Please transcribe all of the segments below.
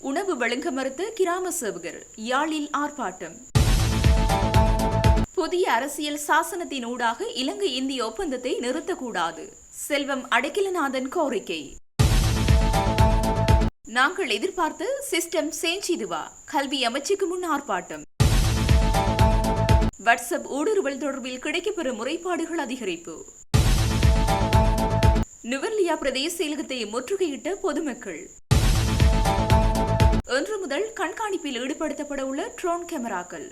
உணவு வழங்க மறுத்த கிராம சேவகர் யாழில் ஆர்ப்பாட்டம். புதிய அரசியல் சாசனத்தின் ஊடாக இலங்கை இந்திய ஒப்பந்தத்தை நிறுத்தக்கூடாது. செல்வம் அடைக்கலநாதன் கோரிக்கை. நாங்கள் எதிர்பார்த்த சிஸ்டம் சேஞ்சிதுவா? கல்வி அமைச்சுக்கு முன் ஆர்ப்பாட்டம். வாட்ஸ்அப் ஊடுருவல் தொடர்பில் கிடைக்கப்பெறும் முறைப்பாடுகள் அதிகரிப்பு. நுவர்லியா பிரதேச செயலகத்தை முற்றுகையிட்ட பொதுமக்கள். இன்று முதல் கண்காணிப்பில் ஈடுபடுத்தப்பட உள்ள ட்ரோன் கேமராக்கள்.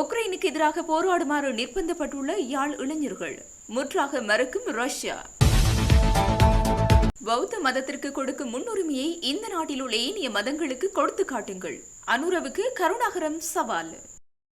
உக்ரைனுக்கு எதிராக போராடுமாறு நிர்பந்தப்பட்டுள்ள யாழ் இளைஞர்கள். முற்றாக மறுக்கும் ரஷ்யா. பௌத்த மதத்திற்கு கொடுக்கும் முன்னுரிமையை இந்த நாட்டில் உள்ள ஏனைய மதங்களுக்கு கொடுத்து காட்டுங்கள். அனுரவுக்கு கருணாகரம் சவால்.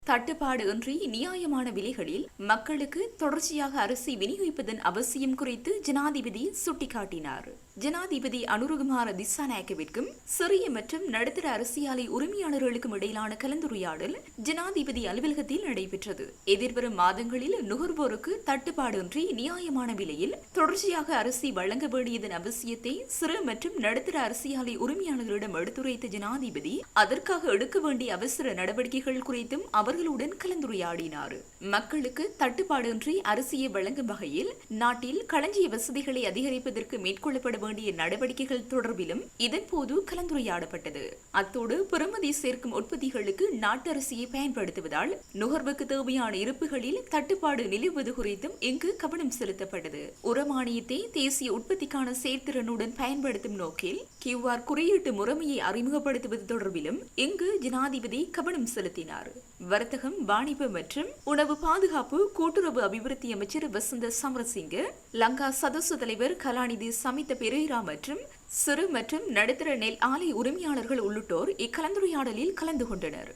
தட்டுப்பாடு இன்றி நியாயமான விலைகளில் மக்களுக்கு தொடர்ச்சியாக அரிசி விநியோகிப்பதன் அவசியம் குறித்து ஜனாதிபதி சுட்டிக்காட்டினார். ஜனாதிபதி அனுருகுமார திசாநாயக்கவிற்கும் சிறிய மற்றும் நடுத்தர அரசியலை உரிமையாளர்களுக்கும் இடையிலான கலந்துரையாடல் ஜனாதிபதி அலுவலகத்தில் நடைபெற்றது. எதிர்வரும் மாதங்களில் நுகர்வோருக்கு தட்டுப்பாடின்றி நியாயமான விலையில் தொடர்ச்சியாக அரிசி வழங்க வேண்டியதன் அவசியத்தை சிறு மற்றும் நடுத்தர அரசியலை உரிமையாளர்களிடம் எடுத்துரைத்த ஜனாதிபதி அதற்காக எடுக்க வேண்டிய அவசர நடவடிக்கைகள் குறித்தும் அவர்களுடன் கலந்துரையாடினார். மக்களுக்கு தட்டுப்பாடின்றி அரிசியை வழங்கும் வகையில் நாட்டில் களஞ்சிய வசதிகளை அதிகரிப்பதற்கு மேற்கொள்ளப்பட வேண்டிய நடவடிக்கைகள் தொடர்பிலும் இதன்போது கலந்துரையாடப்பட்டது. அத்தோடு பெறுமதி சேர்க்கும் உற்பத்திகளுக்கு நாட்டு அரிசியை பயன்படுத்துவதால் நுகர்வுக்கு தேவையான இருப்புகளில் தட்டுப்பாடு நிலவுவது குறித்தும் இங்கு கவனம் செலுத்தப்பட்டது. உரமானியத்தை தேசிய உற்பத்திக்கான செயற்திறனுடன் பயன்படுத்தும் நோக்கில் கியூஆர் குறியீட்டு முறைமையை அறிமுகப்படுத்துவது தொடர்பிலும் இங்கு ஜனாதிபதி கவனம் செலுத்தினார். வர்த்தகம் வாணிப மற்றும் உணவு பாதுகாப்பு கூட்டுறவு அபிவிருத்தி அமைச்சர் வசந்த சமரசிங்க லங்கா சதசு தலைவர் கலாநிதி சமித்த பெரேரா மற்றும் சிறு மற்றும் நடுத்தர நெல் ஆலை உரிமையாளர்கள் உள்ளிட்டோர் இக்கலந்துரையாடலில் கலந்து கொண்டனர்.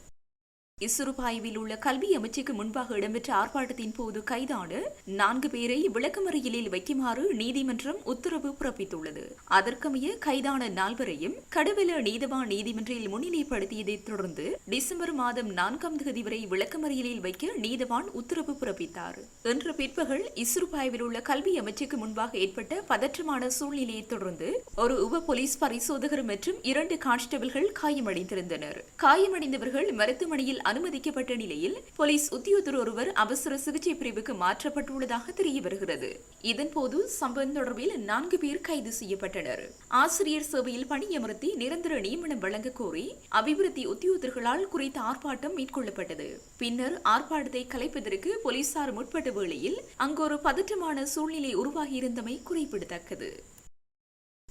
இசுருபாய்வில் உள்ள கல்வி அமைச்சுக்கு முன்பாக இடம்பெற்ற ஆர்ப்பாட்டத்தின் போது கைதான நான்கு பேரை விளக்கமறியலில் வைக்குமாறு நீதிமன்றம் உத்தரவு பிறப்பித்துள்ளது. அதற்கமைய கைதான நால்வரையும் கடுவெல நீதவான் நீதிமன்றில் முன்னிலைப்படுத்தியதை தொடர்ந்து டிசம்பர் மாதம் நான்காம் தேதி வரை விளக்கமறியலில் வைக்க நீதவான் உத்தரவு பிறப்பித்தார். இன்று பிற்பகல் இசுருபாய்வில் உள்ள கல்வி அமைச்சுக்கு முன்பாக ஏற்பட்ட பதற்றமான சூழ்நிலையை தொடர்ந்து ஒரு உப போலீஸ் பரிசோதகர் மற்றும் இரண்டு கான்ஸ்டபிள்கள் காயமடைந்திருந்தனர். காயமடைந்தவர்கள் மருத்துவமனையில் அனுமதிக்கப்பட்ட நிலையில் போலீஸ் உத்தியோகத்தர் ஒருவர் அவசர சிகிச்சை பிரிவுக்கு மாற்றப்பட்டுள்ளதாக தெரிய வருகிறது. இதன்போது சம்பவம் தொடர்பில் நான்கு பேர் கைது செய்யப்பட்டனர். ஆசிரியர் சேவையில் பணியமர்த்தி நிரந்தர நியமனம் வழங்க கோரி அபிவிருத்தி உத்தியோகர்களால் குறித்த ஆர்ப்பாட்டம் மேற்கொள்ளப்பட்டது. பின்னர் ஆர்ப்பாட்டத்தை கலைப்பதற்கு போலீசார் முற்பட்ட வேளையில் அங்கு ஒரு பதற்றமான சூழ்நிலை உருவாகியிருந்தமை குறிப்பிடத்தக்கது.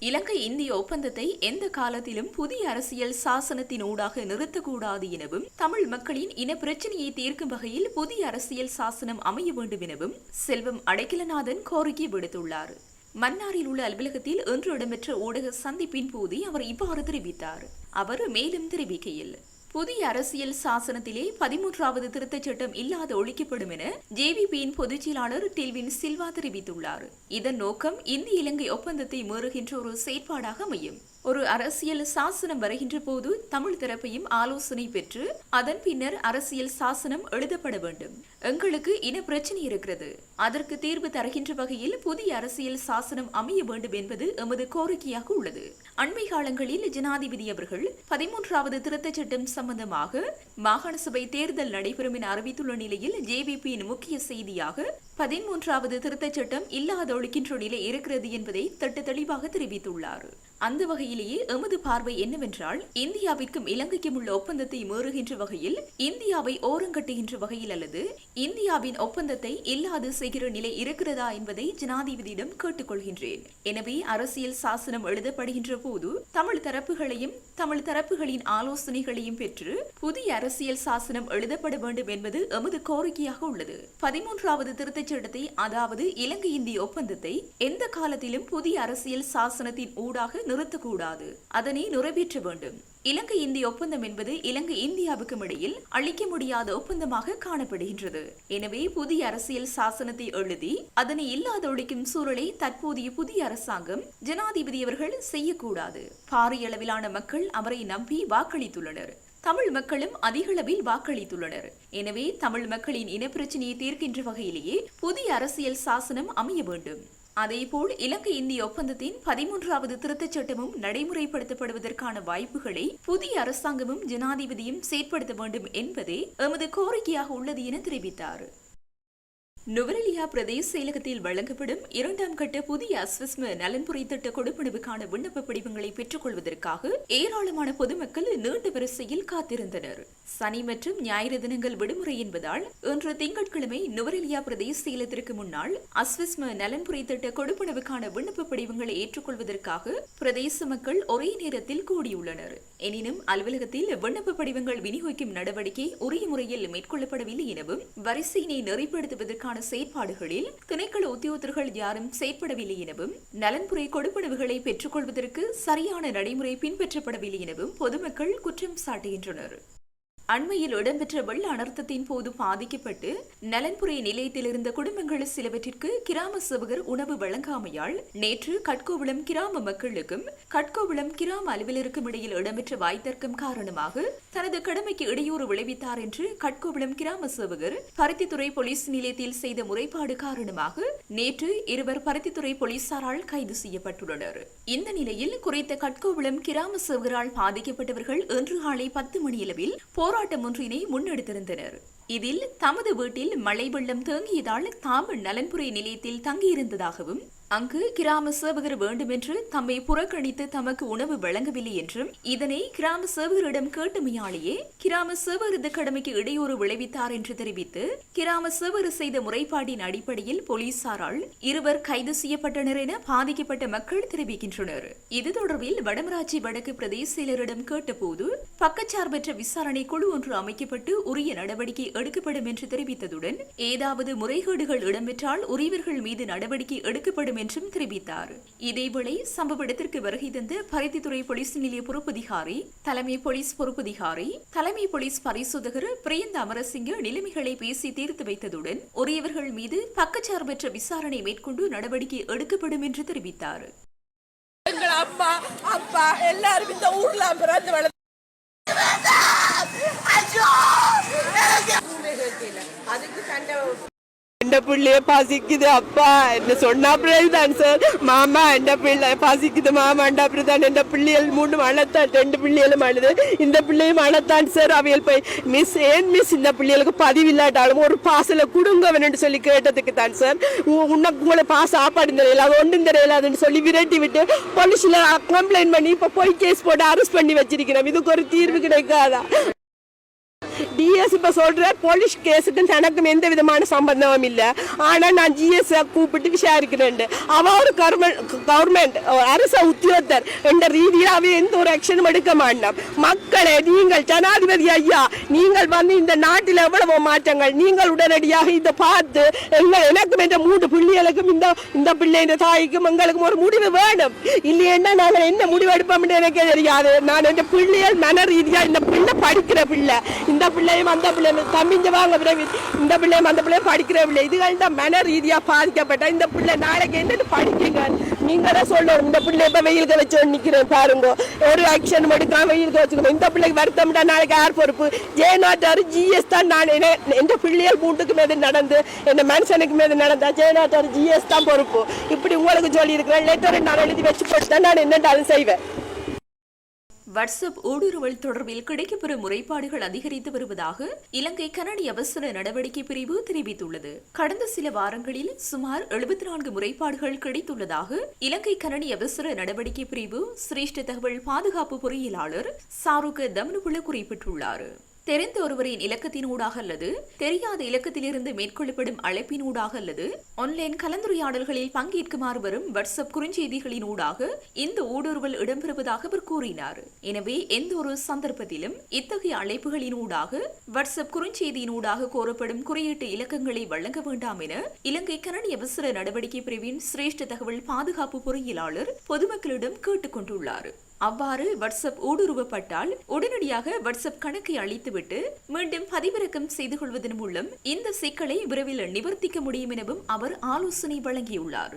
இலங்கை இந்திய ஒப்பந்தத்தை எந்த காலத்திலும் புதிய அரசியல் சாசனத்தின் ஊடாக நிறுத்தக்கூடாது எனவும் தமிழ் மக்களின் இன பிரச்சனையை தீர்க்கும் வகையில் புதிய அரசியல் சாசனம் அமைய வேண்டும் எனவும் செல்வம் அடைக்கலநாதன் கோரிக்கை விடுத்துள்ளார். மன்னாரில் உள்ள அலுவலகத்தில் இன்று இடம்பெற்ற ஊடக சந்திப்பின் போது அவர் இவ்வாறு தெரிவித்தார். அவர் மேலும் தெரிவிக்கையில் புதிய அரசியல் சாசனத்திலே பதிமூன்றாவது திருத்தச் சட்டம் இல்லாத ஒழிக்கப்படும் என ஜேவிபியின் பொதுச் செயலாளர் டில்வின் சில்வா தெரிவித்துள்ளார். இதன் நோக்கம் இந்திய இலங்கை ஒப்பந்தத்தை மீறுகின்ற ஒரு செயற்பாடாக அமையும். ஒரு அரசியல் சாசனம் வருகின்ற போது தமிழ் தரப்பையும் ஆலோசனை பெற்று அதன் பின்னர் அரசியல் சாசனம் எழுதப்பட வேண்டும். எங்களுக்கு இன பிரச்சனை இருக்கிறது. அதற்கு தீர்வு தருகின்ற வகையில் புதிய அரசியல் சாசனம் அமைய வேண்டும் என்பது எமது கோரிக்கையாக உள்ளது. அண்மை காலங்களில் ஜனாதிபதி அவர்கள் பதிமூன்றாவது திருத்தச் சட்டம் சம்பந்தமாக மாகாண சபை தேர்தல் நடைபெறும் என அறிவித்துள்ள நிலையில் ஜேவிபியின் முக்கிய செய்தியாக பதிமூன்றாவது திருத்தச் சட்டம் இல்லாதொழிக்கின்ற நிலை இருக்கிறது என்பதை தட்டு தெளிவாக தெரிவித்துள்ளார். அந்த வகையிலேயே எமது பார்வை என்னவென்றால் இந்தியாவிற்கும் இலங்கைக்கும் உள்ள ஒப்பந்தத்தை மீறுகின்ற வகையில் இந்தியாவை ஓரங்கட்டுகின்ற வகையில் அல்லது இந்தியாவின் ஒப்பந்தத்தை இல்லாது செய்கிற நிலை இருக்கிறதா என்பதை ஜனாதிபதியிடம் கேட்டுக்கொள்கின்றேன். எனவே அரசியல் சாசனம் எழுதப்படுகின்ற போது தமிழ் தரப்புகளையும் தமிழ் தரப்புகளின் ஆலோசனைகளையும் பெற்று புதிய அரசியல் சாசனம் எழுதப்பட வேண்டும் என்பது எமது கோரிக்கையாக உள்ளது. பதிமூன்றாவது திருத்த சட்டத்தை அதாவது இலங்கை இந்திய ஒப்பந்தத்தை எந்த காலத்திலும் புதிய அரசியல் சாசனத்தின் ஊடாக நிறுத்தக்கூடாது. அதனை நிறைவேற்ற வேண்டும். இலங்கை இந்திய ஒப்பந்தம் என்பது இலங்கை இந்தியாவுக்கும் இடையில் அளிக்க முடியாத ஒப்பந்தமாக காணப்படுகின்றது. எனவே புதிய அரசியல் சாசனத்தை எழுதி அதனை இல்லாதொழிக்கும் சூழலை தற்போதைய புதிய அரசாங்கம் ஜனாதிபதி அவர்கள் செய்யக்கூடாது. பாரிய அளவிலான மக்கள் அவரை நம்பி வாக்களித்துள்ளனர். தமிழ் மக்களும் அதிகளவில் வாக்களித்துள்ளனர். எனவே தமிழ் மக்களின் இனப்பிரச்சினையை தீர்க்கின்ற வகையிலேயே புதிய அரசியல் சாசனம் அமைய வேண்டும். அதேபோல் இலங்கை இந்திய ஒப்பந்தத்தின் பதிமூன்றாவது திருத்தச் சட்டமும் நடைமுறைப்படுத்தப்படுவதற்கான வாய்ப்புகளை புதிய அரசாங்கமும் ஜனாதிபதியும் செயற்படுத்த வேண்டும் என்பதே எமது கோரிக்கையாக உள்ளது என தெரிவித்தார். நுவரெலியா பிரதேச செயலகத்தில் வழங்கப்படும் இரண்டாம் கட்ட புதிய அஸ்வஸ்ம நலன்புரை திட்ட கொடுப்பனவுக்கான விண்ணப்ப படிவங்களை பெற்றுக் கொள்வதற்காக ஏராளமான பொதுமக்கள் நீண்ட வரிசையில் காத்திருந்தனர். சனி மற்றும் ஞாயிறு தினங்கள் விடுமுறை என்பதால் இன்று திங்கட்கிழமை நுவரெலியா பிரதேச செயலகத்திற்கு முன்னால் அஸ்வஸ்ம நலன்புரி திட்ட கொடுப்பனவுக்கான விண்ணப்ப படிவங்களை ஏற்றுக்கொள்வதற்காக பிரதேச மக்கள் ஒரே நேரத்தில் கூடியுள்ளனர். எனினும் அலுவலகத்தில் விண்ணப்ப படிவங்கள் விநியோகிக்கும் நடவடிக்கை உரிய முறையில் மேற்கொள்ளப்படவில்லை எனவும் வரிசையினை நெறிப்படுத்துவதற்கான செயற்பாடுகளில் திணைக்கள உத்தியோகத்தர்கள் யாரும் செயற்படவில்லை எனவும் நலன்புரை கொடுப்பனவுகளை பெற்றுக்கொள்வதற்கு சரியான நடைமுறை பின்பற்றப்படவில்லை எனவும் பொதுமக்கள் குற்றம் சாட்டுகின்றனர். அண்மையில் இடம்பெற்ற வெள்ள அனர்த்தத்தின் போது பாதிக்கப்பட்டு நலன்புரை நிலையத்தில் இருந்த குடும்பங்கள் சிலவற்றிற்கு கிராம சேவகர் உணவு வழங்காமையால் நேற்று கட்கோவிளம் கிராம மக்களுக்கும் கட்கோவிளம் கிராம அலுவலருக்கும் இடையில் இடம்பெற்ற வாய்த்தர்க்கம் காரணமாக தனது கடமைக்கு இடையூறு விளைவித்தார் என்று கட்கோவிளம் கிராம சேவகர் பருத்தித்துறை போலீஸ் நிலையத்தில் செய்த முறைப்பாடு காரணமாக நேற்று இருவர் பருத்தித்துறை போலீசாரால் கைது செய்யப்பட்டுள்ளனர். இந்த நிலையில் குறித்த கட்கோவிளம் கிராம சேவகரால் பாதிக்கப்பட்டவர்கள் இன்று காலை பத்து மணியளவில் போர் போராட்டம் ஒன்றினை முன்னெடுத்திருந்தனர். இதில் தமது வீட்டில் மழை வெள்ளம் தேங்கியதால் தாம் நலன்புரை நிலையத்தில் தங்கியிருந்ததாகவும் அங்கு கிராம சேவகர் வேண்டுமென்று தம்மை புறக்கணித்து தமக்கு உணவு வழங்கவில்லை என்றும் இதனை கிராம சேவகரிடம் கேட்டுமையாலேயே கிராம சேவகரது கடமைக்கு இடையூறு விளைவித்தார் என்று தெரிவித்து கிராம சேவகர் செய்த முறைப்பாட்டின் அடிப்படையில் போலீசாரால் இருவர் கைது செய்யப்பட்டனர் என பாதிக்கப்பட்ட மக்கள் தெரிவிக்கின்றனர். இது தொடர்பில் வடமராட்சி வடக்கு பிரதேச செயலரிடம் கேட்டபோது பக்கச்சார்பற்ற விசாரணை குழு ஒன்று அமைக்கப்பட்டு உரிய நடவடிக்கை எடுக்கப்படும் என்று தெரிவித்ததுடன் ஏதாவது முறைகேடுகள் இடம்பெற்றால் உரியவர்கள் மீது நடவடிக்கை எடுக்கப்படும் என்றும் தெரிவித்தார் இதேவேளை சம்பவ இடத்திற்கு வருகை தந்த பருத்தித்துறை போலீஸ் நிலைய பொறுப்பதிகாரி தலைமை போலீஸ் பொறுப்பதிகாரி தலைமை போலீஸ் பரிசோதகர் பிரியந்த அமரசிங்க நிலைமைகளை பேசி தீர்த்து வைத்ததுடன் உரியவர்கள் மீது பக்கச்சார்பற்ற விசாரணை மேற்கொண்டு நடவடிக்கை எடுக்கப்படும் என்று தெரிவித்தார் எங்கள் அம்மா அப்பா எல்லாரும் இந்த ஊர்ல பிறந்து வளர்ந்து! அதுக்கு சண்டை എന്റെ പിള്ളയെ പസിക്കുത് അപ്പ എന്നെ சொன்னாப்தான் சார் மாமா எந்த பிள்ளை பசிக்குது மாமா என்ற அப்படிதான் எந்த பிள்ளைகள் மூணு அழத்தான் ரெண்டு பிள்ளைகளும் அழுது இந்த பிள்ளையும் அழத்தான் சார் அவையல் போய் மிஸ் ஏன் மிஸ் இந்த பிள்ளைகளுக்கு பதிவில்லாட்டாலும் ஒரு பாசல கொடுங்கவன்னு சொல்லி கேட்டதுக்கு தான் சார் உ- உனக்கு உங்களை பா சாப்பாடு தெரியல அது ஒன்றும் தெரியலாதுன்னு சொல்லி விரட்டி விட்டு போலீஸ்ல கம்ப்ளைண்ட் பண்ணி இப்போ போய் கேஸ் போட்டு அரெஸ்ட் பண்ணி வச்சிருக்கிறோம் இதுக்கு ஒரு தீர்வு கிடைக்காதா டிஎஸ் இப்போ சொல்ற போலீஸ் கேஸுக்கும் தனக்கும் எந்த விதமான சம்பந்தமும் இல்ல ஆனா நான் ஜிஎஸ் கூப்பிட்டு விசாரிக்கிறேன் அவ ஒரு கவர்மெண்ட் அரச உத்தியோகத்தர் என்ற ரீதியில் அவ எந்த ஒரு ஆக்ஷனும் எடுக்க மாட்டான் மக்களே நீங்கள் ஜனாதிபதி ஐயா நீங்கள் வந்து இந்த நாட்டில் எவ்வளவு மாற்றங்கள் நீங்கள் உடனடியாக இதை பார்த்து எங்கள் எனக்கும் என்ற மூன்று பிள்ளைகளுக்கும் இந்த இந்த பிள்ளைங்க தாய்க்கும் எங்களுக்கும் ஒரு முடிவு வேணும் இல்லையென்னா நாங்கள் என்ன முடிவு எடுப்போம்னு எனக்கே தெரியாது நான் என் பிள்ளைகள் மன ரீதியா இந்த பிள்ளை படிக்கிற பிள்ளை இந்த பிள்ளையும் அந்த பிள்ளையும். தம்பிஞ்ச வாங்க பிள்ளை இந்த பிள்ளையும் அந்த பிள்ளையும் படிக்கிற பிள்ளை. இதுகள் தான் மன ரீதியாக பாதிக்கப்பட்ட இந்த பிள்ளை. நாளைக்கு என்னென்னு படிக்கங்க. நீங்க தான் சொல்லணும். இந்த பிள்ளை இப்போ வெயிலுக்கு வச்சு நிற்கிறேன் பாருங்க. ஒரு ஆக்ஷன் மட்டும் வெயிலுக்கு வச்சுக்கணும். இந்த பிள்ளைக்கு வருத்தம்டா நாளைக்கு யார் பொறுப்பு? ஜெயநாட்டாரு ஜிஎஸ் தான் நான். என்ன- எந்த பிள்ளைகள் மூட்டுக்கு மேது நடந்து என் மனுஷனுக்கு மேது நடந்தா ஜெயநாட்டாரு ஜிஎஸ் தான் பொறுப்பு. இப்படி உங்களுக்கு சொல்லி இருக்கிறேன் லெட்டர் நான் எழுதி வச்சு போட்டு தான் நான் என்னென்றாலும் செய்வேன்? வாட்ஸ்அப் ஊடுருவல் தொடர்பில் கிடைக்கப்பெறும் முறைப்பாடுகள் அதிகரித்து வருவதாக இலங்கை கனடி அவசர நடவடிக்கை பிரிவு தெரிவித்துள்ளது. கடந்த சில வாரங்களில் சுமார் எழுபத்தி நான்கு முறைப்பாடுகள் கிடைத்துள்ளதாக இலங்கை கனடி அவசர நடவடிக்கை பிரிவு சிரேஷ்ட தகவல் பாதுகாப்பு பொறியியலாளர் சாருக தமனுபுல குறிப்பிட்டுள்ளார். தெரிந்த ஒருவரின் இலக்கத்தினூடாக அல்லது தெரியாத இலக்கத்திலிருந்து மேற்கொள்ளப்படும் அழைப்பினூடாக அல்லது ஆன்லைன் கலந்துரையாடல்களில் பங்கேற்குமாறு வரும் வாட்ஸ்அப் குறுஞ்செய்திகளினூடாக இந்த ஊடுருவல் இடம்பெறுவதாக அவர் கூறினார். எனவே எந்த ஒரு சந்தர்ப்பத்திலும் இத்தகைய அழைப்புகளினூடாக வாட்ஸ்அப் குறுஞ்செய்தியினூடாக கோரப்படும் குறியீட்டு இலக்கங்களை வழங்க வேண்டாம் என இலங்கை கனடி அவசர நடவடிக்கை பிரிவின் சிரேஷ்ட தகவல் பாதுகாப்பு பொறியியலாளர் பொதுமக்களிடம் கேட்டுக்கொண்டுள்ளார் அவ்வாறு வாட்ஸ்அப் ஊடுருவப்பட்டால் உடனடியாக வாட்ஸ்அப் கணக்கை அழித்துவிட்டு மீண்டும் பதிவிறக்கம் செய்து கொள்வதன் மூலம் இந்த சிக்கலை விரைவில் நிவர்த்திக்க முடியும் எனவும் அவர் ஆலோசனை வழங்கியுள்ளார்.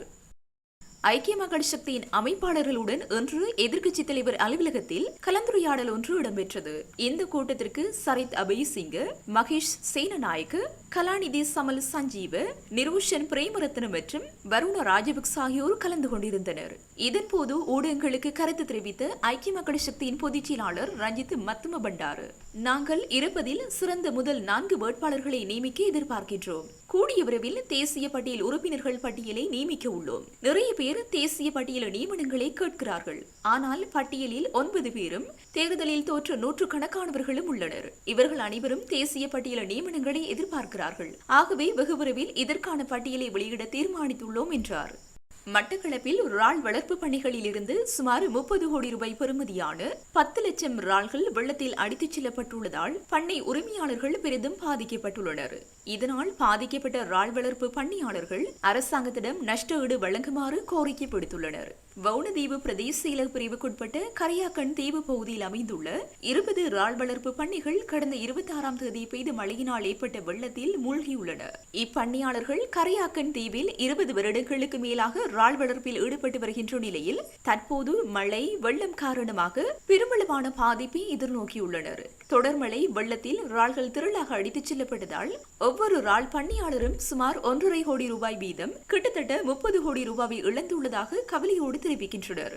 ஐக்கிய மக்கள் சக்தியின் அமைப்பாளர்களுடன் இன்று எதிர்க்கட்சித் தலைவர் அலுவலகத்தில் கலந்துரையாடல் ஒன்று இடம்பெற்றது. இந்த கூட்டத்திற்கு சரித் அபய்சிங்க மகேஷ் சேனநாயக்கு கலாநிதி சமல் சஞ்சீவ நிரோஷன் பிரேமரத்னம் மற்றும் வருண ராஜபக்ச ஆகியோர் கலந்து கொண்டிருந்தனர். இதன்போது ஊடகங்களுக்கு கருத்து தெரிவித்த ஐக்கிய மக்கள் சக்தியின் பொதுச் செயலாளர் ரஞ்சித் மத்தும பண்டாரு நாங்கள் இருப்பதில் சிறந்த முதல் நான்கு வேட்பாளர்களை நியமிக்க எதிர்பார்க்கின்றோம். கூடிய விரைவில் தேசிய பட்டியல் உறுப்பினர்கள் பட்டியலை நியமிக்க உள்ளோம். நிறைய பேர் தேசிய பட்டியல் நியமனங்களை கேட்கிறார்கள். ஆனால் பட்டியலில் ஒன்பது பேரும் தேர்தலில் தோற்ற நூற்றுக்கணக்கானவர்களும் உள்ளனர். இவர்கள் அனைவரும் தேசிய பட்டியல் நியமனங்களை எதிர்பார்க்கிறார்கள். ஆகவே வெகு விரைவில் இதற்கான பட்டியலை வெளியிட தீர்மானித்துள்ளோம் என்றார். மட்டக்களப்பில் இறால் வளர்ப்பு பணிகளில் இருந்து சுமார் முப்பது கோடி ரூபாய் பெறுமதியான பத்து லட்சம் இறால்கள் வெள்ளத்தில் அடித்துச் செல்லப்பட்டுள்ளதால் பண்ணை உரிமையாளர்கள் பெரிதும் பாதிக்கப்பட்டுள்ளனர். இதனால் பாதிக்கப்பட்ட இறால் வளர்ப்பு பண்ணையாளர்கள் அரசாங்கத்திடம் நஷ்ட ஈடு வழங்குமாறு கோரிக்கை விடுத்துள்ளனர். வவுனதீவு பிரதேச செயலக பிரிவுக்குட்பட்ட கரையாக்கன் தீவு பகுதியில் அமைந்துள்ள இருபது இறால் வளர்ப்பு பண்ணைகள் கடந்த இருபத்தி ஆறாம் தேதி பெய்த மழையினால் ஏற்பட்ட வெள்ளத்தில் மூழ்கியுள்ளன. இப்பண்ணையாளர்கள் கரையாக்கன் தீவில் இருபது வருடங்களுக்கு மேலாக இறால் வளர்ப்பில் ஈடுபட்டு வருகின்ற நிலையில் தற்போது மழை வெள்ளம் காரணமாக பெருமளவான பாதிப்பை எதிர்நோக்கியுள்ளனர். தொடர்மழை வெள்ளத்தில் இறால்கள் திரளாக அடித்துச் செல்லப்பட்டதால் ஒவ்வொரு இறால் பண்ணையாளரும் சுமார் ஒன்றரை கோடி ரூபாய் வீதம் கிட்டத்தட்ட முப்பது கோடி ரூபாயை இழந்துள்ளதாக கவலையோடு தெரிவிக்கின்றனர்.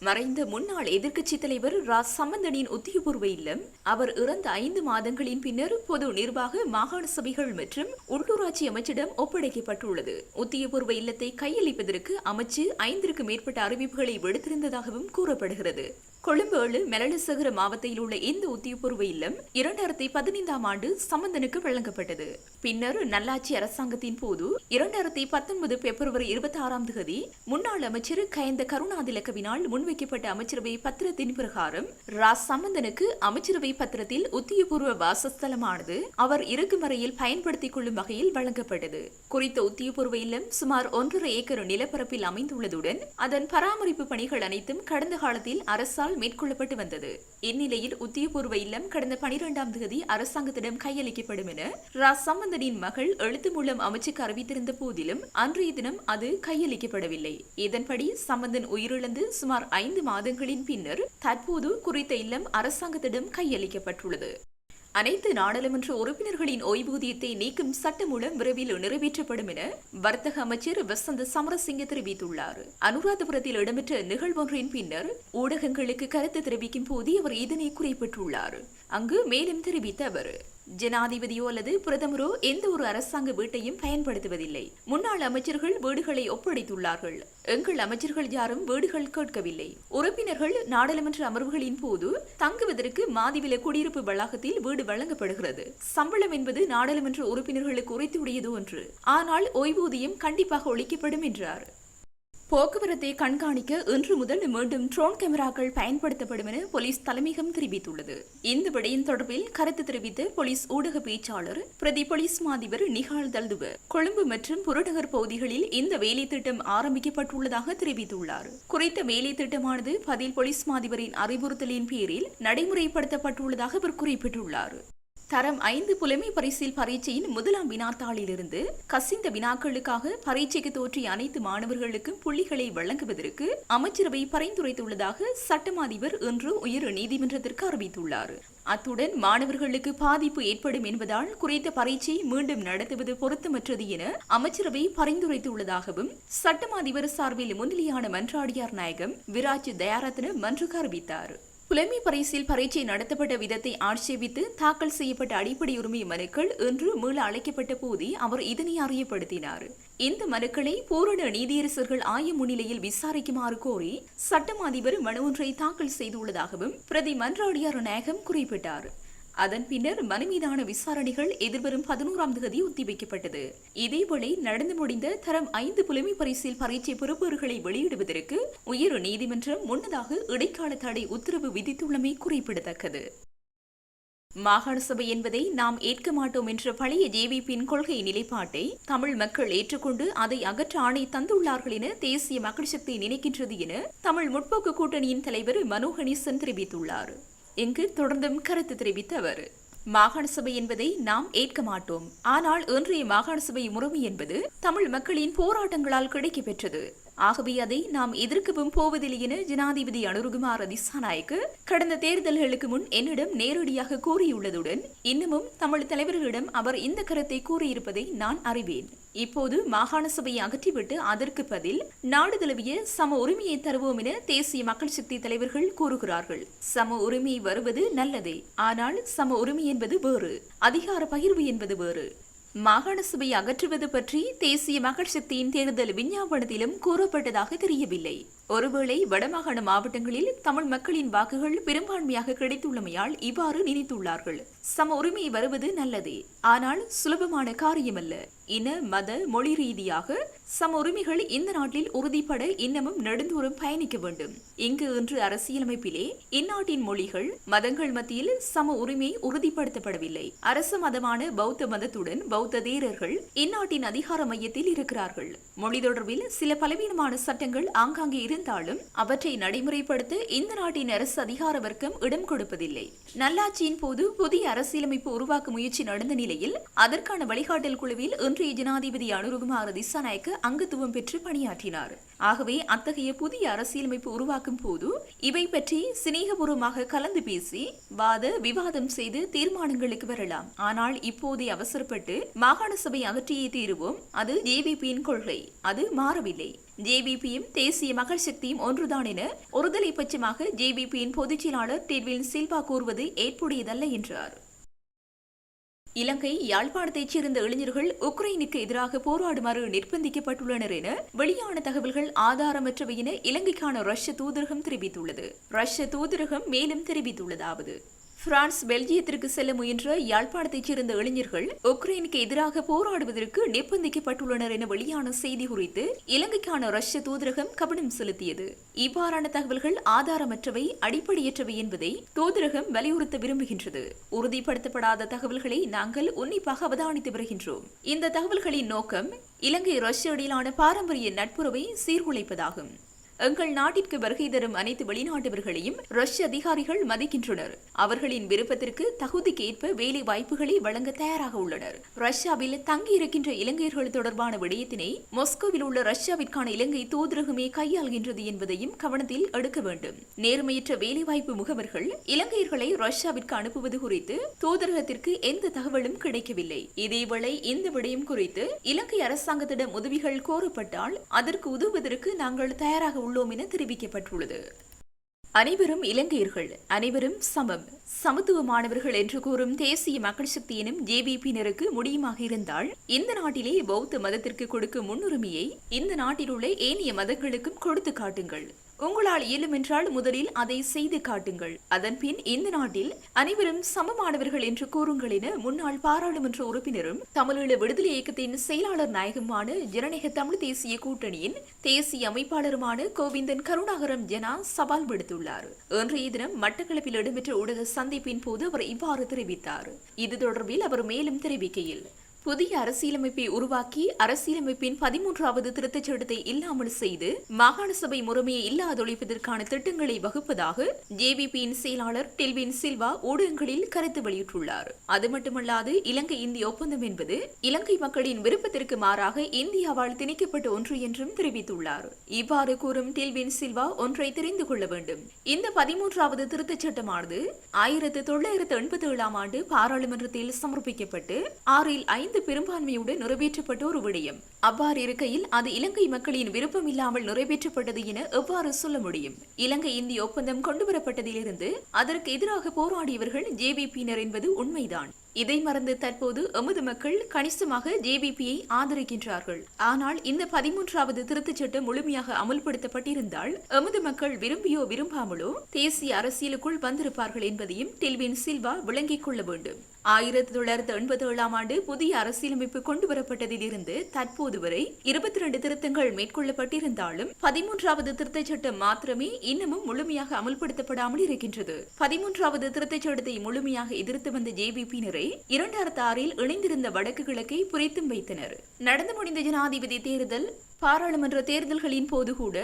மறைந்த முன்னாள் எதிர்க்கட்சித் தலைவர் ரா. சம்பந்தனின் உத்தியபூர்வ இல்லம் அவர் இறந்த ஐந்து மாதங்களின் பின்னர் பொது நிர்வாக மாகாண சபைகள் மற்றும் உள்ளூராட்சி அமைச்சிடம் ஒப்படைக்கப்பட்டுள்ளது. உத்தியபூர்வ இல்லத்தை கையளிப்பதற்கு அமைச்சு ஐந்திற்கு மேற்பட்ட அறிவிப்புகளை விடுத்திருந்ததாகவும் கூறப்படுகிறது. கொழும்பு ஏழு மெலனசகர மாவட்டத்தில் உள்ள இந்த உத்தியபூர்வ இல்லம் இரண்டாயிரத்தி பதினைந்தாம் ஆண்டு சம்பந்தனுக்கு வழங்கப்பட்டது. பின்னர் நல்லாட்சி அரசாங்கத்தின் போது இரண்டாயிரத்தி பத்தொன்பது பிப்ரவரி இருபத்தி ஆறாம் தேதி முன்னாள் அமைச்சர் கயந்த கருணாதிலக்கவினால் முன்வைக்கப்பட்ட அமைச்சரவை பத்திரத்தின் பிரகாரம் ரா சம்பந்தனுக்கு அமைச்சரவை பத்திரத்தில் உத்தியபூர்வ வாசஸ்தலமானது அவர் இருக்கும் வரையில் பயன்படுத்திக் கொள்ளும் வகையில் வழங்கப்பட்டது. குறித்த உத்தியபூர்வ இல்லம் சுமார் ஒன்றரை ஏக்கர் நிலப்பரப்பில் அமைந்துள்ளதுடன் அதன் பராமரிப்பு பணிகள் அனைத்தும் கடந்த காலத்தில் அரசால் மேற்கொள்ளப்பட்டு வந்தது. இந்நிலையில் உத்தியபூர்வ இல்லம் கடந்த பனிரெண்டாம் தேதி அரசாங்கத்திடம் கையளிக்கப்படும் என ரா சம்பந்தனின் மகள் எழுத்து மூலம் அமைச்சுக்கு அறிவித்திருந்த போதிலும் அன்றைய தினம் அது கையளிக்கப்படவில்லை. இதன்படி சம்பந்தன் உயிரிழந்து சுமார் ஐந்து மாதங்களின் பின்னர் தற்போது குறித்த இல்லம் அரசாங்கத்திடம் கையளிக்கப்பட்டுள்ளது. அனைத்து நாடாளுமன்ற உறுப்பினர்களின் ஓய்வூதியத்தை நீக்கும் சட்டமூலம் விரைவில் நிறைவேற்றப்படும் என வர்த்தக அமைச்சர் வசந்த சமரசிங்க தெரிவித்துள்ளார். அனுராதபுரத்தில் இடம்பெற்ற நிகழ்வொன்றின் பின்னர் ஊடகங்களுக்கு கருத்து தெரிவிக்கும் போது அவர் இதனை குறிப்பிட்டுள்ளார். அங்கு மேலும் தெரிவித்த அவர் ஜனாதிபதியோ அல்லது பிரதமரோ எந்த ஒரு அரசாங்க வீட்டையும் பயன்படுத்துவதில்லை. முன்னாள் அமைச்சர்கள் வீடுகளை ஒப்படைத்துள்ளார்கள். எங்கள் அமைச்சர்கள் யாரும் வீடுகள் கேட்கவில்லை. உறுப்பினர்கள் நாடாளுமன்ற அமர்வுகளின் போது தங்குவதற்கு மாதிவில குடியிருப்பு வளாகத்தில் வீடு வழங்கப்படுகிறது. சம்பளம் என்பது நாடாளுமன்ற உறுப்பினர்களுக்கு உரைத்துடையது ஒன்று. ஆனால் ஓய்வூதியம் கண்டிப்பாக ஒழிக்கப்படும் என்றார். போக்குவரத்தை கண்காணிக்க இன்று முதல் மீண்டும் ட்ரோன் கேமராக்கள் பயன்படுத்தப்படும் என போலீஸ் தலைமையகம் தெரிவித்துள்ளது. இந்த விடயம் தொடர்பில் கருத்து தெரிவித்த போலீஸ் ஊடக பேச்சாளர் பிரதி போலீஸ் மாதிபர் நிகால் தல்துவ கொழும்பு மற்றும் புறநகர் பகுதிகளில் இந்த வேலை திட்டம் ஆரம்பிக்கப்பட்டுள்ளதாக தெரிவித்துள்ளார். குறித்த வேலை திட்டமானது பதில் போலீஸ் மாதிபரின் அறிவுறுத்தலின் பேரில் நடைமுறைப்படுத்தப்பட்டுள்ளதாக அவர் குறிப்பிட்டுள்ளார். தரம் ஐந்து புலமை பரிசில் பரீட்சையின் முதலாம் வினாத்தாளிலிருந்து கசிந்த வினாக்களுக்காக பரீட்சைக்கு தோற்றிய அனைத்து மாணவர்களுக்கும் புள்ளிகளை வழங்குவதற்கு அமைச்சரவை பரிந்துரைத்துள்ளதாக சட்டமாதிபர் இன்று உயர் நீதிமன்றத்திற்கு அறிவித்துள்ளார். அத்துடன் மாணவர்களுக்கு பாதிப்பு ஏற்படும் என்பதால் குறித்த பரீட்சை மீண்டும் நடத்துவது பொருத்தமற்றது என அமைச்சரவை பரிந்துரைத்துள்ளதாகவும் சட்டம் அதிபர் சார்பில் முன்னிலையான மன்றாடியார் நாயகம் விராஜ் தயாரத்ன மன்றுக்கு அறிவித்தார். புலமை பரிசில் பரீட்சை நடத்தப்பட்ட விதத்தை ஆட்சேபித்து தாக்கல் செய்யப்பட்ட அடிப்படை உரிமை மனுக்கள் இன்று மீள அழைக்கப்பட்ட போதே அவர் இதனை அறியப்படுத்தினார். இந்த மனுக்களை பூரண நீதியரசர்கள் ஆய முன்னிலையில் விசாரிக்குமாறு கோரி சட்டம் அதிபர் மனு ஒன்றை தாக்கல் செய்துள்ளதாகவும் பிரதி மன்றாடியார் நாயகம் குறிப்பிட்டார். அதன் பின்னர் மனு மீதான விசாரணைகள் எதிர்வரும் பதினோராம் தேதி ஒத்திவைக்கப்பட்டது. இதேவேளை நடந்து முடிந்த தரம் ஐந்து புலமை பரிசில் பரீட்சை பெறுபவர்களை வெளியிடுவதற்கு உயர் நீதிமன்றம் முன்னதாக இடைக்கால தடை உத்தரவு விதித்துள்ளமை குறிப்பிடத்தக்கது. மாகாண சபை என்பதை நாம் ஏற்க மாட்டோம் என்ற பழைய ஜேவிபியின் கொள்கை நிலைப்பாட்டை தமிழ் மக்கள் ஏற்றுக்கொண்டு அதை அகற்ற ஆணை தந்துள்ளார்கள் என தேசிய மக்கள் சக்தி நினைக்கின்றது என தமிழ் முற்போக்கு கூட்டணியின் தலைவர் மனோகணேசன் தெரிவித்துள்ளார். இங்கு தொடர்ந்தும் கருத்து தெரிவித்த அவர் மாகாண சபை என்பதை நாம் ஏற்க மாட்டோம். ஆனால் இன்றைய மாகாண சபை முறைமை என்பது தமிழ் மக்களின் போராட்டங்களால் கிடைக்கப் பெற்றது ஆகவே அதை நாம் எதிர்க்கவும் போவதில்லை என ஜனாதிபதி அனுருகுமார் திசாநாயக்கு கடந்த தேர்தல்களுக்கு முன் என்னிடம் நேரடியாக கூறியுள்ளதுடன் இன்னமும் தமிழ் தலைவர்களிடம் அவர் இந்த கருத்தை கூறியிருப்பதை நான் அறிவேன். இப்போது மாகாண சபையை அகற்றிவிட்டு அதற்கு பதில் நாடு தழுவிய சம உரிமையை தருவோம் என தேசிய மக்கள் சக்தி தலைவர்கள் கூறுகிறார்கள். சம உரிமை வருவது நல்லதே ஆனால் சம உரிமை என்பது வேறு அதிகார பகிர்வு என்பது வேறு. மாகாண சபை அகற்றுவது பற்றி தேசிய மக்கள் சக்தியின் தேர்தல் விஞ்ஞாபனத்திலும் கூறப்பட்டதாக தெரியவில்லை. ஒருவேளை வடமாகாண மாவட்டங்களில் தமிழ் மக்களின் வாக்குகள் பெரும்பான்மையாக கிடைத்துள்ளமையால் இவ்வாறு நினைத்துள்ளார்கள். சம உரிமை வருவது நல்லதே ஆனால் சுலபமான காரியமல்ல. இன மத மொழி ரீதியாக சம உரிமைகள் இந்த நாட்டில் உறுதிப்பட இன்னமும் நெடுந்தோறும் பயணிக்க வேண்டும். இங்கு இன்று அரசியலமைப்பிலே இந்நாட்டின் மொழிகள் மதங்கள் மத்தியில் சம உரிமை உறுதிப்படுத்தப்படவில்லை. அரச மதமான பௌத்த மதத்துடன் பௌத்த தேரர்கள் இந்நாட்டின் அதிகார மையத்தில் இருக்கிறார்கள். மொழி தொடர்பில் சில பலவீனமான சட்டங்கள் ஆங்காங்கே இருந்தாலும் அவற்றை நடைமுறைப்படுத்த இந்த நாட்டின் அரசு அதிகார வர்க்கம் இடம் கொடுப்பதில்லை. நல்லாட்சியின் போது புதிய அரசியலமைப்பு உருவாக்க முயற்சி நடந்த நிலையில் அதற்கான வழிகாட்டல் குழுவில் இன்றைய ஜனாதிபதி அனுருகுமார திசாநாயக்க அங்கத்துவம் பெற்று பணியாற்றினார். ஆகவே அத்தகைய புதிய அரசியலமைப்பு உருவாக்கும் போது இவை பற்றி சிநேகபூர்வமாக கலந்து பேசி வாத விவாதம் செய்து தீர்மானங்களுக்கு வரலாம். ஆனால் இப்போதே அவசரப்பட்டு மாகாண சபை அகற்றியே தீருவோம். அது ஜேவிபியின் கொள்கை. அது மாறவில்லை. ஜேவிபியும் தேசிய மகள் சக்தியும் ஒன்றுதான் என ஒருதலை பட்சமாக ஜேவிபியின் பொதுச் செயலாளர் டெட்வின் சில்வா கூறுவது ஏற்புடையதல்ல என்றார். இலங்கை யாழ்ப்பாணத்தைச் சேர்ந்த இளைஞர்கள் உக்ரைனுக்கு எதிராக போராடுமாறு நிர்பந்திக்கப்பட்டுள்ளனர் என வெளியான தகவல்கள் ஆதாரமற்றவை என இலங்கைக்கான ரஷ்ய தூதரகம் தெரிவித்துள்ளது. ரஷ்ய தூதரகம் மேலும் தெரிவித்துள்ளதாவது. பிரான்ஸ் பெல்ஜியத்திற்கு செல்ல முயன்ற யாழ்ப்பாணத்தைச் சேர்ந்த இளைஞர்கள் உக்ரைனுக்கு எதிராக போராடுவதற்கு நிர்பந்திக்கப்பட்டுள்ளனர் என வெளியான செய்தி குறித்து இலங்கைக்கான ரஷ்ய தூதரகம் கவனம் செலுத்தியது. இவ்வாறான தகவல்கள் ஆதாரமற்றவை அடிப்படையற்றவை என்பதை தூதரகம் வலியுறுத்த விரும்புகின்றது. உறுதிப்படுத்தப்படாத தகவல்களை நாங்கள் உன்னிப்பாக அவதானித்து வருகின்றோம். இந்த தகவல்களின் நோக்கம் இலங்கை ரஷ்ய இடையிலான பாரம்பரிய நட்புறவை சீர்குலைப்பதாகும். எங்கள் நாட்டிற்கு வருகை தரும் அனைத்து வெளிநாட்டவர்களையும் ரஷ்ய அதிகாரிகள் மதிக்கின்றனர். அவர்களின் விருப்பத்திற்கு தகுதிக்கேற்ப வேலை வாய்ப்புகளை வழங்க தயாராக உள்ளனர். ரஷ்யாவில் தங்கியிருக்கின்ற இலங்கையர்கள் தொடர்பான விடயத்தினை மொஸ்கோவில் உள்ள ரஷ்யாவிற்கான இலங்கை தூதரகமே கையாள்கின்றது என்பதையும் கவனத்தில் எடுக்க வேண்டும். நேர்மையற்ற வேலைவாய்ப்பு முகவர்கள் இலங்கையர்களை ரஷ்யாவிற்கு அனுப்புவது குறித்து தூதரகத்திற்கு எந்த தகவலும் கிடைக்கவில்லை. இதேவேளை இந்த விடயம் குறித்து இலங்கை அரசாங்கத்திடம் உதவிகள் கோரப்பட்டால் அதற்கு உதவுவதற்கு நாங்கள் தயாராக உள்ளோம் என தெரிவிக்கப்பட்டுள்ளது. அனைவரும் இலங்கையர்கள் அனைவரும் சமம். சமத்துவமானவர்கள் என்று கூறும் தேசிய மக்கள் சக்தி எனும் ஜேவிபியினருக்கு முடியுமாக இருந்தால் இந்த நாட்டிலே பௌத்த மதத்திற்கு கொடுக்கும் முன்னுரிமையை இந்த நாட்டிலுள்ள ஏனைய மதங்களுக்கும் கொடுத்து காட்டுங்கள். உங்களால் இயலும் என்றால் முதலில் அதை செய்து காட்டுங்கள். அதன் பின் இந்த நாட்டில் அனைவரும் சமமானவர்கள் என்று கூறுங்கள் என முன்னாள் பாராளுமன்ற உறுப்பினரும் தமிழீழ விடுதலை இயக்கத்தின் செயலாளர் நாயகமான ஜனநாயக தமிழ் தேசிய கூட்டணியின் தேசிய அமைப்பாளருமான கோவிந்தன் கருணாகரம் ஜனா சவால் விடுத்துள்ளார். இன்றைய தினம் மட்டக்களப்பில் இடம்பெற்ற ஊடக சந்திப்பின் போது அவர் இவ்வாறு தெரிவித்தார். இது தொடர்பில் அவர் மேலும் தெரிவிக்கையில் புதிய அரசியலமைப்பை உருவாக்கி அரசியலமைப்பின் பதிமூன்றாவது திருத்தச் சட்டத்தை இல்லாமல் செய்து மாகாண சபை முறைமையை இல்லாதொழிப்பதற்கான திட்டங்களை வகுப்பதாக ஜேவிபியின் செயலாளர் டெல்வின் சில்வா ஊடகங்களில் கருத்து வெளியிட்டுள்ளார். அது மட்டுமல்லாது இலங்கை இந்திய ஒப்பந்தம் என்பது இலங்கை மக்களின் விருப்பத்திற்கு மாறாக இந்தியாவால் திணிக்கப்பட்ட ஒன்று என்றும் தெரிவித்துள்ளார். இவ்வாறு கூறும் டெல்வின் சில்வா ஒன்றை தெரிந்து கொள்ள வேண்டும். இந்த பதிமூன்றாவது திருத்தச் சட்டமானது ஆயிரத்து தொள்ளாயிரத்து எண்பத்தி ஏழாம் ஆண்டு பாராளுமன்றத்தில் சமர்ப்பிக்கப்பட்டு ஆறில் ஐந்து ஐந்து பெரும்பான்மையுடன் நிறைவேற்றப்பட்ட ஒரு விடயம். அவ்வாறு இருக்கையில் அது இலங்கை மக்களின் விருப்பம் இல்லாமல் நிறைவேற்றப்பட்டது என எவ்வாறு சொல்ல முடியும்? இலங்கை இந்திய ஒப்பந்தம் கொண்டுவரப்பட்டதிலிருந்து அதற்கு எதிராக போராடியவர்கள் ஜேவிபியினர் என்பது உண்மைதான். இதை மறந்து தற்போது எமது மக்கள் கணிசமாக ஜேவிபியை ஆதரிக்கின்றார்கள். ஆனால் இந்த பதிமூன்றாவது திருத்தச் சட்டம் முழுமையாக அமல்படுத்தப்பட்டிருந்தால் எமது மக்கள் விரும்பியோ விரும்பாமலோ தேசிய அரசியலுக்குள் வந்திருப்பார்கள் என்பதையும் டெல்வின் சில்வா விளங்கிக் கொள்ள வேண்டும். ஆயிரத்தி தொள்ளாயிரத்தி எண்பத்தி ஏழாம் ஆண்டு புதிய அரசியலமைப்பு கொண்டு வரப்பட்டதிலிருந்து தற்போது வரை இருபத்தி இரண்டு திருத்தங்கள் மேற்கொள்ளப்பட்டிருந்தாலும் பதிமூன்றாவது திருத்தச் சட்டம் மாத்திரமே இன்னமும் முழுமையாக அமல்படுத்தப்படாமல் இருக்கின்றது. பதிமூன்றாவது திருத்தச் சட்டத்தை முழுமையாக எதிர்த்து வந்த ஜேபிபியினரை இரண்டாயிரத்தி ஆறில் இணைந்திருந்த வடக்கு கிழக்கை புரித்தும் வைத்தனர். நடந்து முடிந்த ஜனாதிபதி தேர்தல் பாராளுமன்ற தேர்தல்களின் போது கூட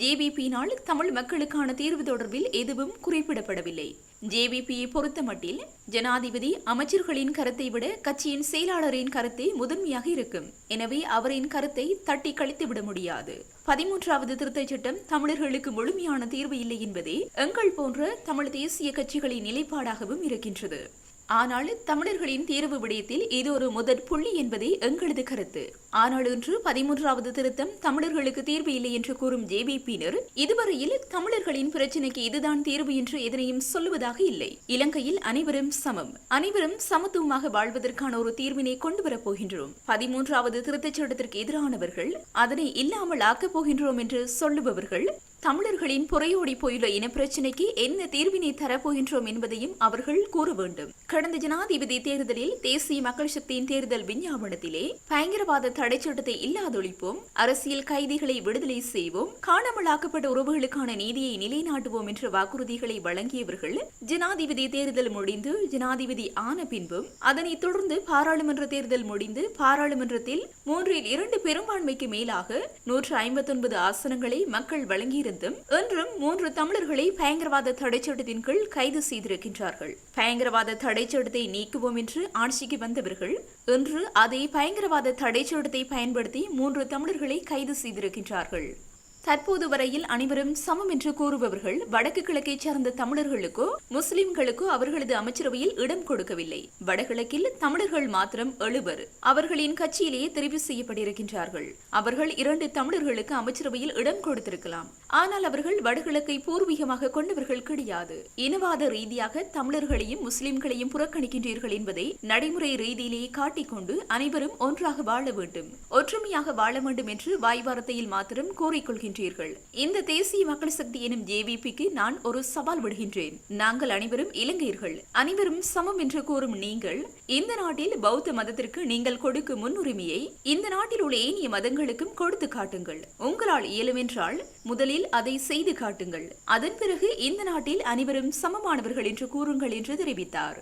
ஜேபிபியினால் தமிழ் மக்களுக்கான தீர்வு தொடர்பில் எதுவும் குறிப்பிடப்படவில்லை. ஜேவிபியை பொறுத்தமட்டில் ஜனாதிபதி அமைச்சர்களின் கருத்தை விட கட்சியின் செயலாளரின் கருத்தை முதன்மையாக இருக்கும். எனவே அவரின் கருத்தை தட்டி கழித்துவிட முடியாது. பதிமூன்றாவது திருத்தச் சட்டம் தமிழர்களுக்கு முழுமையான தீர்வு இல்லை என்பதே எங்கள் போன்ற தமிழ் தேசிய கட்சிகளின் நிலைப்பாடாகவும் இருக்கின்றது. ஆனால் தமிழர்களின் தேர்வு விடயத்தில் இது ஒரு முதற் புள்ளி என்பதே எங்களது கருத்து. ஆனால் இன்று பதிமூன்றாவது திருத்தம் தமிழர்களுக்கு தீர்வு இல்லை என்று கூறும் ஜேபிபியினர் இதுவரையில் தமிழர்களின் பிரச்சினைக்கு இதுதான் தீர்வு என்று எதனையும் சொல்லுவதாக இல்லை. இலங்கையில் அனைவரும் சமம். அனைவரும் சமத்துவமாக வாழ்வதற்கான ஒரு தீர்வினை கொண்டு வரப் போகின்றோம். பதிமூன்றாவது திருத்தச் சட்டத்திற்கு எதிரானவர்கள் அதனை இல்லாமல் ஆக்கப் போகின்றோம் என்று சொல்லுபவர்கள் தமிழர்களின் புறையோடி போயுள்ள இனப்பிரச்சினைக்கு என்ன தீர்வினை தரப்போகின்றோம் என்பதையும் அவர்கள் கூற வேண்டும். கடந்த ஜனாதிபதி தேர்தலில் தேசிய மக்கள் சக்தியின் தேர்தல் விஞ்ஞாபனத்திலே பயங்கரவாத தடை சட்டத்தை இல்லாதொழிப்போம் அரசியல் கைதிகளை விடுதலை செய்வோம் காணாமலாக்கப்பட்ட உறவுகளுக்கான நீதியை நிலைநாட்டுவோம் என்ற வாக்குறுதிகளை வழங்கியவர்கள் ஜனாதிபதி தேர்தல் முடிந்து ஜனாதிபதி ஆன பின்பும் அதனைத் தொடர்ந்து பாராளுமன்ற தேர்தல் முடிந்து பாராளுமன்றத்தில் மூன்றில் இரண்டு பெரும்பான்மைக்கு மேலாக நூற்று ஐம்பத்தொன்பது ஆசனங்களை மக்கள் இருந்தும் இன்றும் மூன்று தமிழர்களை பயங்கரவாத தடைச்சட்டத்தின் கீழ் கைது செய்திருக்கின்றார்கள். பயங்கரவாத தடைச்சட்டத்தை நீக்குவோம் என்று ஆட்சிக்கு வந்தவர்கள் இன்று அதே பயங்கரவாத தடைச்சட்டத்தை பயன்படுத்தி மூன்று தமிழர்களை கைது செய்திருக்கின்றார்கள். தற்போது வரையில் அனைவரும் சமம் என்று கூறுபவர்கள் வடக்கு கிழக்கை சார்ந்த தமிழர்களுக்கோ முஸ்லிம்களுக்கோ அவர்களது அமைச்சரவையில் இடம் கொடுக்கவில்லை. வடகிழக்கில் தமிழர்கள் மாத்திரம் எழுவர் அவர்களின் கட்சியிலேயே தெரிவு செய்யப்பட்டிருக்கின்றார்கள். அவர்கள் இரண்டு தமிழர்களுக்கு அமைச்சரவையில் இடம் கொடுத்திருக்கலாம். ஆனால் அவர்கள் வடகிழக்கை பூர்வீகமாக கொண்டவர்கள் கிடையாது. இனவாத ரீதியாக தமிழர்களையும் முஸ்லிம்களையும் புறக்கணிக்கின்றீர்கள் என்பதை நடைமுறை ரீதியிலேயே காட்டிக்கொண்டு அனைவரும் ஒன்றாக வாழ வேண்டும். ஒற்றுமையாக வாழ வேண்டும் என்று வாய்வார்த்தையில் மாத்திரம் கூறிக்கொள்கின்றீர்கள் இந்த தேசிய மக்கள் சக்தி எனும் ஜேவிபிக்கு நான் ஒரு சவால் விடுகின்றேன். நாங்கள் அனைவரும் இலங்கையர்கள். அனைவரும் சமம் என்று கூறும் நீங்கள் இந்த நாட்டில் பௌத்த மதத்திற்கு நீங்கள் கொடுக்கும் முன்னுரிமையை இந்த நாட்டில் உள்ள ஏனிய மதங்களுக்கும் கொடுத்து காட்டுங்கள். உங்களால் இயலுமென்றால் முதலில் அதை செய்து காட்டுங்கள். அதன் பிறகு இந்த நாட்டில் அனைவரும் சமமானவர்கள் என்று கூறுங்கள் என்று தெரிவித்தார்.